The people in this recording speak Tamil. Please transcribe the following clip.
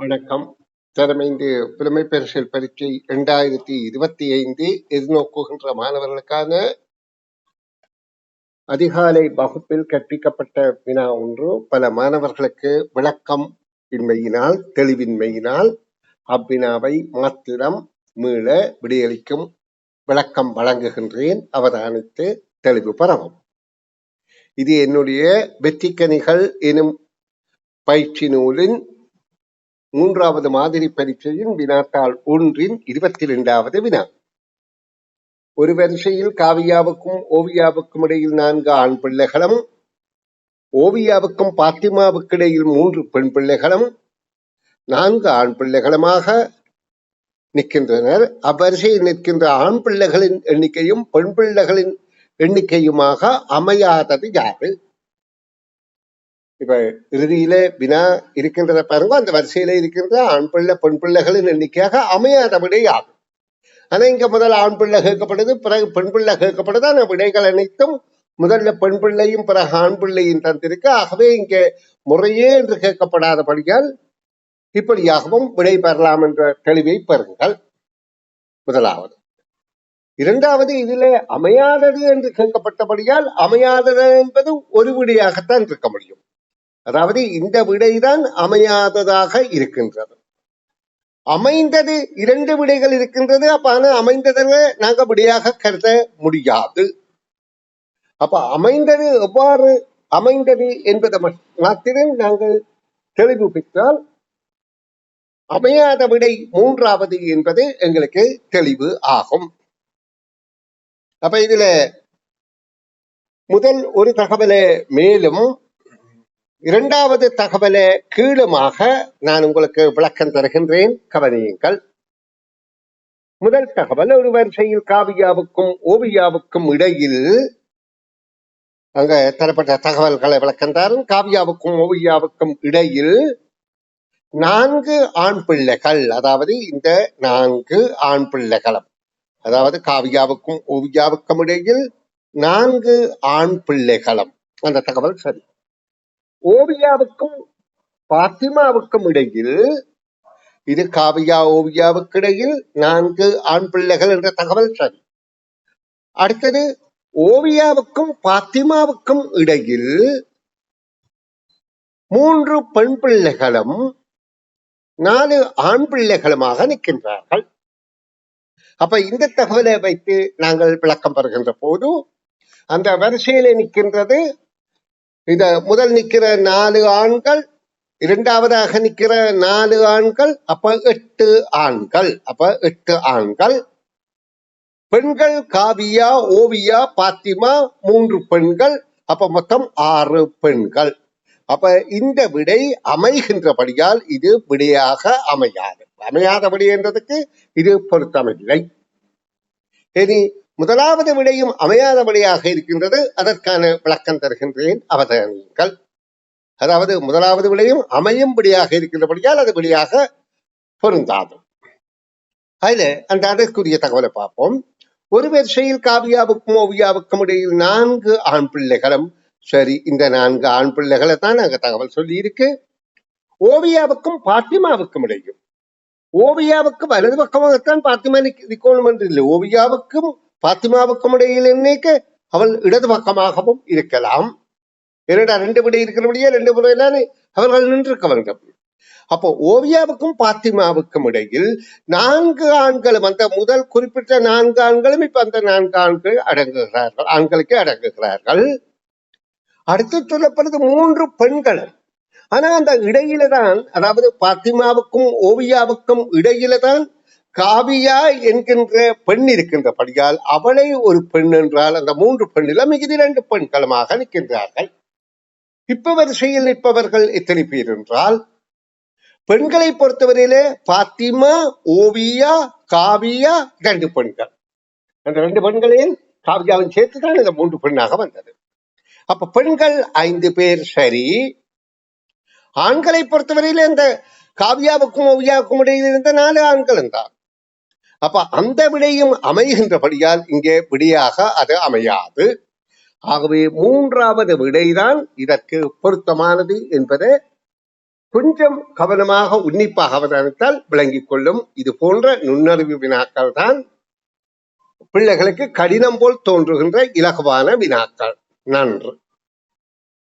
வணக்கம். தலைமைந்து புலமை பரிசில் பரீட்சை இரண்டாயிரத்தி இருபத்தி ஐந்து எதிர்நோக்குகின்ற மாணவர்களுக்கான அதிகாலை வகுப்பில் கற்பிக்கப்பட்ட வினா ஒன்று. பல மாணவர்களுக்கு விளக்கம் இன்மையினால் தெளிவின்மையினால் அவ்வினாவை மாத்திரம் மீள விடையளிக்கும் விளக்கம் வழங்குகின்றேன். அவதானித்து தெளிவு பரவும் இது என்னுடைய வெற்றிக்கனிகள் எனும் பயிற்சி நூலின் மூன்றாவது மாதிரி பரீட்சையின் வினாத்தாள் ஒன்றின் இருபத்தி இரண்டாவது வினா. ஒரு வரிசையில் காவியாவுக்கும் ஓவியாவுக்கும் இடையில் நான்கு ஆண் பிள்ளைகளும் ஓவியாவுக்கும் பாத்திமாவுக்கு இடையில் மூன்று பெண் பிள்ளைகளும் நான்கு ஆண் பிள்ளைகளுமாக நிற்கின்றனர். அவ்வரிசையில் நிற்கின்ற ஆண் பிள்ளைகளின் எண்ணிக்கையும் பெண் பிள்ளைகளின் எண்ணிக்கையுமாக அமையாதது யாரு? இப்ப இறுதியில வினா இருக்கின்றத பாருங்க அந்த வரிசையில இருக்கின்ற ஆண் பிள்ளை பெண் பிள்ளைகளின் எண்ணிக்கையாக அமையாத விடை ஆகும். ஆனா இங்க முதல் ஆண் பிள்ளை கேட்கப்படுது பிறகு பெண் பிள்ளை கேட்கப்படுது. ஆனா விடைகள் அனைத்தும் முதல்ல பெண் பிள்ளையும் பிறகு ஆண் பிள்ளையும் தந்திருக்கு ஆகவே இங்கே முறையே என்று கேட்கப்படாதபடியால் இப்படியாகவும் விடை பெறலாம் என்ற தெளிவை பெறுங்கள். முதலாவது. இரண்டாவது இதுல அமையாதது என்று கேட்கப்பட்டபடியால் அமையாதது என்பது ஒரு விடையாகத்தான் இருக்க முடியும். அதாவது இந்த விடைதான் அமையாததாக இருக்கின்றது. அமைந்தது இரண்டு விடைகள் இருக்கின்றது அப்ப ஆனா அமைந்ததில் நாங்க விடையாக கருத முடியாது. அப்ப அமைந்தது எவ்வாறு அமைந்தது என்பதை மாத்திரம் நாங்கள் தெளிவு பெற்றால் அமையாத விடை மூன்றாவது என்பது எங்களுக்கு தெளிவு ஆகும். அப்ப இதுல முதல் ஒரு தகவலை மேலும் இரண்டாவது தகவலை கீழுமாக நான் உங்களுக்கு விளக்கம் தருகின்றேன். கவனியுங்கள். முதல் தகவல் ஒரு வரிசையில் காவியாவுக்கும் ஓவியாவுக்கும் இடையில் அங்க தரப்பட்ட தகவல்களை விளக்கம் தரும் காவியாவுக்கும் ஓவியாவுக்கும் இடையில் நான்கு ஆண் பிள்ளைகள் அதாவது இந்த நான்கு ஆண் பிள்ளைகளும் அதாவது காவியாவுக்கும் ஓவியாவுக்கும் இடையில் நான்கு ஆண் பிள்ளைகளும். அந்த தகவல் சரி. ஓவியாவுக்கும் பாத்திமாவுக்கும் இடையில் இது காவியா ஓவியாவுக்கு இடையில் நான்கு ஆண் பிள்ளைகள் என்ற தகவல் சரி. அடுத்தது ஓவியாவுக்கும் பாத்திமாவுக்கும் இடையில் மூன்று பெண் பிள்ளைகளும் நாலு ஆண் பிள்ளைகளுமாக நிற்கின்றார்கள். அப்ப இந்த தகவலை வைத்து நாங்கள் விளக்கம் பெறுகின்ற போது அந்த வரிசையில நிற்கின்றது இந்த முதல் நிக்கிற நாலு ஆண்கள் இரண்டாவதாக நிக்கிற நாலு ஆண்கள் அப்ப எட்டு ஆண்கள் அப்ப எட்டு ஆண்கள். பெண்கள் காவியா ஓவியா பாத்திமா மூன்று பெண்கள் அப்ப மொத்தம் ஆறு பெண்கள். அப்ப இந்த விடை அமைகின்றபடியால் இது விடையாக அமையாது. அமையாத விடை என்றதுக்கு இது பொருத்தமில்லை. இனி முதலாவது விடையும் அமையாத விடையாக இருக்கின்றது. அதற்கான விளக்கம் தருகின்றேன். அவதானியுங்கள். அதாவது முதலாவது விடையும் அமையும் விடையாக இருக்கின்றபடியால் அது விடையாக பொருந்தாது. அதுல அந்த அதற்குரிய தகவலை பார்ப்போம். ஒரு வரிசையில் காவியாவுக்கும் ஓவியாவுக்கும் இடையில் நான்கு ஆண் பிள்ளைகளும். சரி இந்த நான்கு ஆண் பிள்ளைகளை தான் அங்க தகவல் சொல்லி இருக்கு ஓவியாவுக்கும் பாத்திமாவுக்கும் இடையும். ஓவியாவுக்கு வலது பக்கமாகத்தான் பாத்திமா நிக்கணும் என்று இல்லை. ஓவியாவுக்கும் பாத்திமாவுக்கும் இடையில் என்னைக்க அவள் இடது பக்கமாகவும் இருக்கலாம். இரண்டா ரெண்டு விடை இருக்கிறபடியே ரெண்டு முறையிலான அவர்கள் நின்றிருக்கவர்கள் அப்போ ஓவியாவுக்கும் பாத்திமாவுக்கும் இடையில் நான்கு ஆண்களும் அந்த முதல் குறிப்பிட்ட நான்கு ஆண்களும் இப்ப அந்த நான்கு ஆண்கள் அடங்குகிறார்கள் ஆண்களுக்கு அடங்குகிறார்கள். அடுத்து சொல்லப்படுது மூன்று பெண்களும். ஆனா அந்த இடையில தான் அதாவது பாத்திமாவுக்கும் ஓவியாவுக்கும் இடையில தான் காவியா என்கின்ற பெண் இருக்கின்றபடியால் அவளை ஒரு பெண் என்றால் அந்த மூன்று பெண்ணில மிகுதி இரண்டு பெண்களுமாக நிற்கின்றார்கள். இப்ப வரிசையில் நிற்பவர்கள் எத்தனை பேர் என்றால் பெண்களை பொறுத்தவரையிலே பாத்திமா ஓவியா காவியா இரண்டு பெண்கள். அந்த ரெண்டு பெண்களையும் காவியாவின் சேர்த்துதான் இந்த மூன்று பெண்ணாக வந்தது. அப்ப பெண்கள் ஐந்து பேர் சரி. ஆண்களை பொறுத்தவரையில இந்த காவியாவுக்கும் ஓவியாவுக்கும் இடையில் இருந்த நாலு ஆண்கள் தான் அப்ப அந்த விடையும் அமைகின்றபடியால் இங்கே விடையாக அது அமையாது. ஆகவே மூன்றாவது விடைதான் இதற்கு பொருத்தமானது என்பதை கொஞ்சம் கவனமாக உன்னிப்பாக அவதானித்தால் விளங்கிக் கொள்ளும். இது போன்ற நுண்ணறிவு வினாக்கள் தான் பிள்ளைகளுக்கு கடினம் போல் தோன்றுகின்ற இலகுவான வினாக்கள். நன்று.